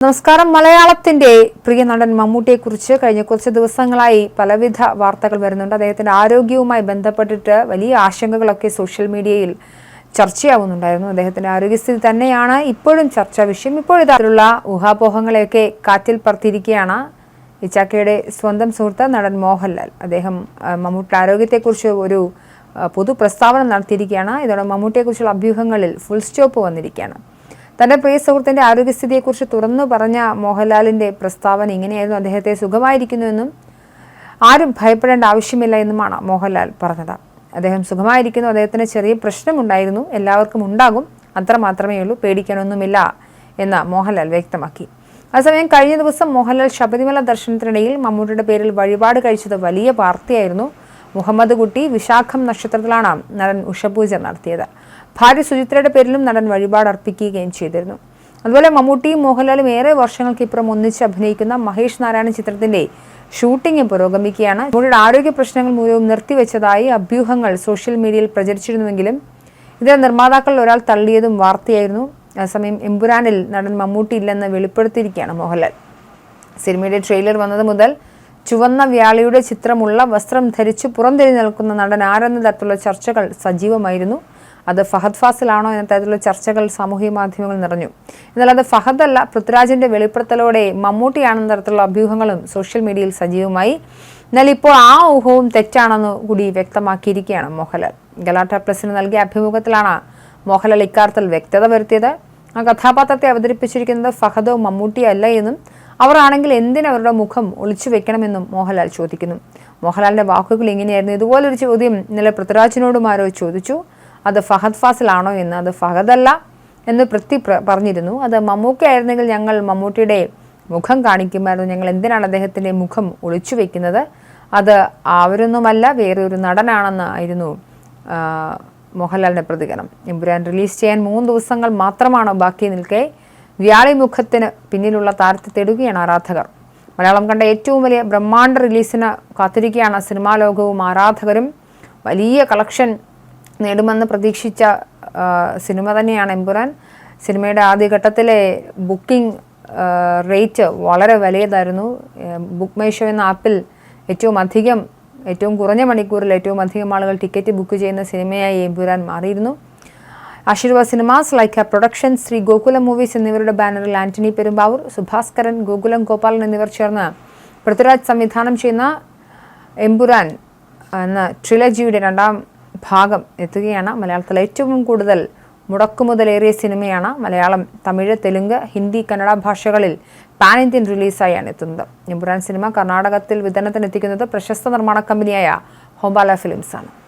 നമസ്കാരം. മലയാളത്തിന്റെ പ്രിയ നടൻ മമ്മൂട്ടിയെ കുറിച്ച് കഴിഞ്ഞ കുറച്ച് ദിവസങ്ങളായി പലവിധ വാർത്തകൾ വരുന്നുണ്ട്. അദ്ദേഹത്തിന്റെ ആരോഗ്യവുമായി ബന്ധപ്പെട്ടിട്ട് വലിയ ആശങ്കകളൊക്കെ സോഷ്യൽ മീഡിയയിൽ ചർച്ചയാവുന്നുണ്ടായിരുന്നു. അദ്ദേഹത്തിന്റെ ആരോഗ്യസ്ഥിതി തന്നെയാണ് ഇപ്പോഴും ചർച്ചാ വിഷയം. ഇപ്പോഴിതായുള്ള ഊഹാപോഹങ്ങളെയൊക്കെ കാറ്റിൽ പറത്തിയിരിക്കുകയാണ് ഇച്ചാക്കയുടെ സ്വന്തം സുഹൃത്ത് നടൻ മോഹൻലാൽ. അദ്ദേഹം മമ്മൂട്ടിയുടെ ആരോഗ്യത്തെക്കുറിച്ച് ഒരു പൊതു പ്രസ്താവന നടത്തിയിരിക്കുകയാണ്. ഇതോടെ മമ്മൂട്ടിയെക്കുറിച്ചുള്ള അഭ്യൂഹങ്ങളിൽ ഫുൾ സ്റ്റോപ്പ് വന്നിരിക്കുകയാണ്. തന്റെ പ്രിയ സുഹൃത്തിന്റെ ആരോഗ്യസ്ഥിതിയെക്കുറിച്ച് തുറന്നു പറഞ്ഞ മോഹൻലാലിന്റെ പ്രസ്താവന ഇങ്ങനെയായിരുന്നു. അദ്ദേഹത്തെ സുഖമായിരിക്കുന്നുവെന്നും ആരും ഭയപ്പെടേണ്ട ആവശ്യമില്ല എന്നുമാണ് മോഹൻലാൽ പറഞ്ഞത്. അദ്ദേഹം സുഖമായിരിക്കുന്നു. അദ്ദേഹത്തിന് ചെറിയ പ്രശ്നമുണ്ടായിരുന്നു. എല്ലാവർക്കും ഉണ്ടാകും. അത്ര മാത്രമേ ഉള്ളൂ. പേടിക്കാനൊന്നുമില്ല എന്ന് മോഹൻലാൽ വ്യക്തമാക്കി. അതേസമയം കഴിഞ്ഞ ദിവസം മോഹൻലാൽ ശബരിമല ദർശനത്തിനിടയിൽ മമ്മൂട്ടിയുടെ പേരിൽ വഴിപാട് കഴിച്ചത് വലിയ വാർത്തയായിരുന്നു. മുഹമ്മദ് കുട്ടി വിശാഖം നക്ഷത്രത്തിലാണ് നടൻ ഉഷപൂജ നടത്തിയത്. ഭാര്യ സുചിത്രയുടെ പേരിലും നടൻ വഴിപാട് അർപ്പിക്കുകയും ചെയ്തിരുന്നു. അതുപോലെ മമ്മൂട്ടിയും മോഹൻലാലും ഏറെ വർഷങ്ങൾക്ക് ഇപ്പുറം ഒന്നിച്ച് അഭിനയിക്കുന്ന മഹേഷ് നാരായണൻ ചിത്രത്തിന്റെ ഷൂട്ടിംഗ് പുരോഗമിക്കുകയാണ്. മമ്മൂട്ടിയുടെ ആരോഗ്യ പ്രശ്നങ്ങൾ മൂലവും നിർത്തിവെച്ചതായി അഭ്യൂഹങ്ങൾ സോഷ്യൽ മീഡിയയിൽ പ്രചരിച്ചിരുന്നുവെങ്കിലും ഇതിലെ നിർമ്മാതാക്കളിൽ ഒരാൾ തള്ളിയതും വാർത്തയായിരുന്നു. അതേസമയം എമ്പുരാനിൽ നടൻ മമ്മൂട്ടി ഇല്ലെന്ന് വെളിപ്പെടുത്തിയിരിക്കുകയാണ് മോഹൻലാൽ. സിനിമയുടെ ട്രെയിലർ വന്നത് മുതൽ ചുവന്ന വ്യാളിയുടെ ചിത്രമുള്ള വസ്ത്രം ധരിച്ച് പുറംതിരി നിൽക്കുന്ന നടൻ ആരെന്ന തരത്തിലുള്ള ചർച്ചകൾ സജീവമായിരുന്നു. അത് ഫഹദ് ഫാസിലാണോ എന്ന തരത്തിലുള്ള ചർച്ചകൾ സാമൂഹ്യ മാധ്യമങ്ങൾ നിറഞ്ഞു. എന്നാൽ അത് ഫഹദ് അല്ല പൃഥ്വിരാജിന്റെ വെളിപ്പെടുത്തലോടെ മമ്മൂട്ടിയാണെന്ന തരത്തിലുള്ള അഭ്യൂഹങ്ങളും സോഷ്യൽ മീഡിയയിൽ സജീവമായി. എന്നാൽ ഇപ്പോൾ ആ ഊഹവും തെറ്റാണെന്ന് കൂടി വ്യക്തമാക്കിയിരിക്കുകയാണ് മോഹൻലാൽ. ഗലാട്ട പ്ലസിന് നൽകിയ അഭിമുഖത്തിലാണ് മോഹൻലാൽ ഇക്കാര്യത്തിൽ വ്യക്തത വരുത്തിയത്. ആ കഥാപാത്രത്തെ അവതരിപ്പിച്ചിരിക്കുന്നത് ഫഹദോ മമ്മൂട്ടിയല്ല എന്നും അവർ ആണെങ്കിൽ എന്തിനവരുടെ മുഖം ഒളിച്ചു വെക്കണമെന്നും മോഹൻലാൽ ചോദിക്കുന്നു. മോഹൻലാലിന്റെ വാക്കുകൾ ഇങ്ങനെയായിരുന്നു ഇതുപോലൊരു ചോദ്യം ഇന്നലെ പൃഥ്വിരാജിനോടും ആരോ ചോദിച്ചു. അത് ഫഹദ് ഫാസിലാണോ എന്ന്. അത് ഫഹദല്ല എന്ന് പൃഥ്വി പറഞ്ഞിരുന്നു. അത് മമ്മൂക്ക ആയിരുന്നെങ്കിൽ ഞങ്ങൾ മമ്മൂട്ടിയുടെ മുഖം കാണിക്കുമായിരുന്നു. ഞങ്ങൾ എന്തിനാണ് അദ്ദേഹത്തിന്റെ മുഖം ഒളിച്ചു വെക്കുന്നത്? അത് അവരൊന്നുമല്ല വേറെ ഒരു നടനാണെന്ന് ആയിരുന്നു ആ, മോഹൻലാലിന്റെ പ്രതികരണം. എമ്പുരാൻ റിലീസ് ചെയ്യാൻ മൂന്ന് ദിവസങ്ങൾ മാത്രമാണോ ബാക്കി നിൽക്കെ? വ്യാളിമുഖത്തിന് പിന്നിലുള്ള താരത്തെ തേടുകയാണ് ആരാധകർ. മലയാളം കണ്ട ഏറ്റവും വലിയ ബ്രഹ്മാണ്ഡ റിലീസിന് കാത്തിരിക്കുകയാണ് സിനിമാ ലോകവും ആരാധകരും. വലിയ കളക്ഷൻ നേടുമെന്ന് പ്രതീക്ഷിച്ച സിനിമ തന്നെയാണ് എമ്പുരാൻ. സിനിമയുടെ ആദ്യഘട്ടത്തിലെ ബുക്കിംഗ് റേറ്റ് വളരെ വലിയതായിരുന്നു. ബുക്ക് മൈഷോ എന്ന ആപ്പിൽ ഏറ്റവും അധികം ഏറ്റവും കുറഞ്ഞ മണിക്കൂറിൽ ഏറ്റവും അധികം ആളുകൾ ടിക്കറ്റ് ബുക്ക് ചെയ്യുന്ന സിനിമയായി എമ്പുരാൻ മാറിയിരുന്നു. Aashirvad cinemas Lyca production Sree Gokulam movies എന്നിവരുടെ ബാനറിൽ ആന്റണി പെരുമ്പാവൂർ സുഭാസ്കരൻ ഗോകുലം ഗോപാലൻ എന്നിവർ ചേർന്ന് പൃഥ്വിരാജ് സംവിധാനം ചെയ്യുന്ന എമ്പുരാൻ എന്ന ട്രിലജിയുടെ രണ്ടാം ഭാഗം എത്തുകയാണ്. മലയാളത്തിൽ ഏറ്റവും കൂടുതൽ മുടക്കുമുതലേറിയ സിനിമയാണ് മലയാളം തമിഴ് തെലുങ്ക് ഹിന്ദി കന്നഡ ഭാഷകളിൽ പാൻ ഇന്ത്യൻ റിലീസായാണ് എത്തുന്നത്. എമ്പുരാൻ സിനിമ കർണാടകത്തിൽ വിതരണത്തിനെത്തിക്കുന്നത് പ്രശസ്ത നിർമ്മാണ കമ്പനിയായ ഹോബാല ഫിലിംസാണ്.